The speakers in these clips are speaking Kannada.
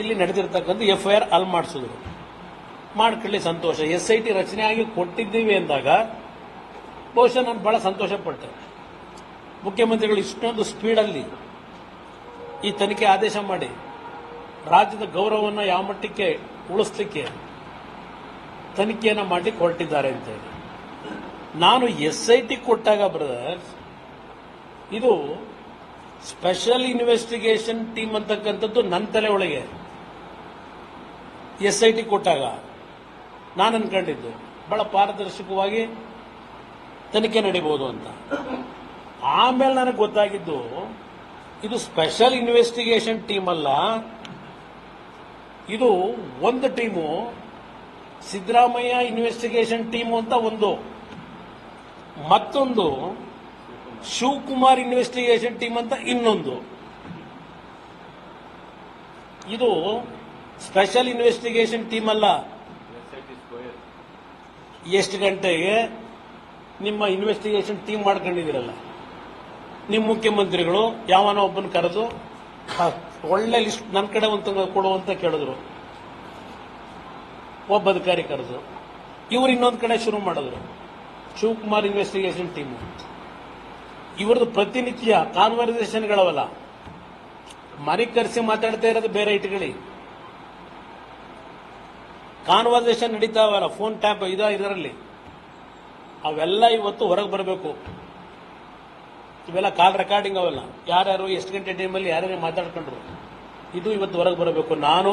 ಇಲ್ಲಿ ನಡೆದಿರ್ತಕ್ಕಂಥ ಎಫ್ ಐ ಆರ್ ಅಲ್ಲಿ ಮಾಡಿಸಿದ್ರು. ಮಾಡ್ಕೊಳ್ಳಿ ಸಂತೋಷ. ಎಸ್ ಐ ಟಿ ರಚನೆ ಆಗಿ ಕೊಟ್ಟಿದ್ದೀವಿ ಅಂದಾಗ ಬಹುಶಃ ನಾನು ಬಹಳ ಸಂತೋಷ ಪಡ್ತೇನೆ ಮುಖ್ಯಮಂತ್ರಿಗಳು ಇಷ್ಟೊಂದು ಸ್ಪೀಡಲ್ಲಿ ಈ ತನಿಖೆ ಆದೇಶ ಮಾಡಿ ರಾಜ್ಯದ ಗೌರವವನ್ನು ಯಾವ ಮಟ್ಟಕ್ಕೆ ಉಳಿಸ್ಲಿಕ್ಕೆ ತನಿಖೆಯನ್ನು ಮಾಡಿ ಹೊರಟಿದ್ದಾರೆ ಅಂತ ಹೇಳಿ. ನಾನು ಎಸ್ ಐ ಟಿ ಕೊಟ್ಟಾಗ ಬ್ರದರ್ ಇದು ಸ್ಪೆಷಲ್ ಇನ್ವೆಸ್ಟಿಗೇಷನ್ ಟೀಮ್ ಅಂತಕ್ಕಂಥದ್ದು ನನ್ನ ತಲೆ ಒಳಗೆ. ಎಸ್ ಐ ಟಿ ಕೊಟ್ಟಾಗ ನಾನು ಅನ್ಕೊಂಡಿದ್ದು, ಬಹಳ ಪಾರದರ್ಶಕವಾಗಿ ತನಿಖೆ ನಡೀಬಹುದು ಅಂತ. ಆಮೇಲೆ ನನಗೆ ಗೊತ್ತಾಗಿದ್ದು, ಇದು ಸ್ಪೆಷಲ್ ಇನ್ವೆಸ್ಟಿಗೇಷನ್ ಟೀಮ್ ಅಲ್ಲ. ಇದು ಒಂದು ಟೀಮು, ಸಿದ್ದರಾಮಯ್ಯ ಇನ್ವೆಸ್ಟಿಗೇಷನ್ ಟೀಮು ಅಂತ ಒಂದು. ಮತ್ತೊಂದು, ಶಿವಕುಮಾರ್ ಇನ್ವೆಸ್ಟಿಗೇಷನ್ ಟೀಮ್ ಅಂತ ಇನ್ನೊಂದು. ಇದು ಸ್ಪೆಷಲ್ ಇನ್ವೆಸ್ಟಿಗೇಷನ್ ಟೀಮ್ ಅಲ್ಲ. ಎಷ್ಟು ಗಂಟೆಗೆ ನಿಮ್ಮ ಇನ್ವೆಸ್ಟಿಗೇಷನ್ ಟೀಮ್ ಮಾಡ್ಕೊಂಡಿದ್ದೀರಲ್ಲ? ನಿಮ್ಮ ಮುಖ್ಯಮಂತ್ರಿಗಳು ಯಾವನೋ ಒಬ್ಬನ ಕರೆದು ಒಳ್ಳೆ ಲಿಸ್ಟ್ ನನ್ನ ಕಡೆ ಒಂದು ಕೊಡುವಂತ ಕೇಳಿದ್ರು. ಒಬ್ಬ ಅಧಿಕಾರಿ ಕರೆದು, ಇವ್ರು ಇನ್ನೊಂದು ಕಡೆ ಶುರು ಮಾಡಿದ್ರು. Shivakumar investigation team. ಇವ್ರದ್ದು ಪ್ರತಿನಿತ್ಯ ಕಾನ್ವರ್ಸೇಷನ್ಗಳವಲ್ಲ. ಮನೆ ಕರೆಸಿ ಮಾತಾಡ್ತಾ ಇರೋದು ಬೇರೆ ಇಟ್ಕೊಳ್ಳಿ. ಕಾನ್ವರ್ಸೇಷನ್ ನಡೀತಾವಲ್ಲ ಫೋನ್ ಟ್ಯಾಪ್ ಇದ ಇದರಲ್ಲಿ. ಅವೆಲ್ಲ ಇವತ್ತು ಹೊರಗೆ ಬರಬೇಕು. ಇವೆಲ್ಲ ಕಾಲ್ ರೆಕಾರ್ಡಿಂಗ್ ಅವೆಲ್ಲ. ಯಾರ್ಯಾರು, ಎಷ್ಟು ಗಂಟೆ ಟೈಮಲ್ಲಿ ಯಾರ್ಯಾರು ಮಾತಾಡ್ಕೊಂಡ್ರು. ಇದು ಇವತ್ತು ಹೊರಗೆ ಬರಬೇಕು. ನಾನು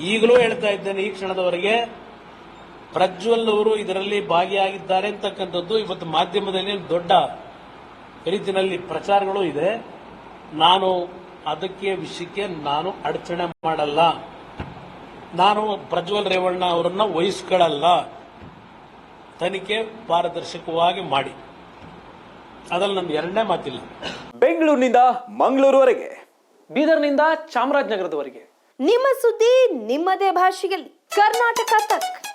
ಈಗಲೂ ಹೇಳ್ತಾ ಇದ್ದೇನೆ, ಈ ಕ್ಷಣದವರೆಗೆ ಪ್ರಜ್ವಲ್ ಅವರು ಇದರಲ್ಲಿ ಭಾಗಿಯಾಗಿದ್ದಾರೆ ಅಂತಕ್ಕಂಥದ್ದು ಇವತ್ತು ಮಾಧ್ಯಮದಲ್ಲಿ ದೊಡ್ಡ ರೀತಿಯಲ್ಲಿ ಪ್ರಚಾರಗಳು ಇದೆ. ನಾನು ಅದಕ್ಕೆ ವಿಷಯಕ್ಕೆ ನಾನು ಅಡಚಣೆ ಮಾಡಲ್ಲ. ನಾನು ಪ್ರಜ್ವಲ್ ರೇವಣ್ಣ ಅವರನ್ನ ವಹಿಸ್ಕೊಳ್ಳಲ್ಲ ತನಿಖೆ ಪಾರದರ್ಶಕವಾಗಿ ಮಾಡಿ. ಅದ್ರಲ್ಲಿ ನನ್ನ ಎರಡನೇ ಮಾತಿಲ್ಲ. ಬೆಂಗಳೂರಿನಿಂದ ಮಂಗಳೂರುವರೆಗೆ. ಬೀದರ್ನಿಂದ ಚಾಮರಾಜನಗರದವರೆಗೆ. ನಿಮ್ಮ ಸುದ್ದಿ ನಿಮ್ಮದೇ ಭಾಷೆಯಲ್ಲಿ. ಕರ್ನಾಟಕ ತಕ್.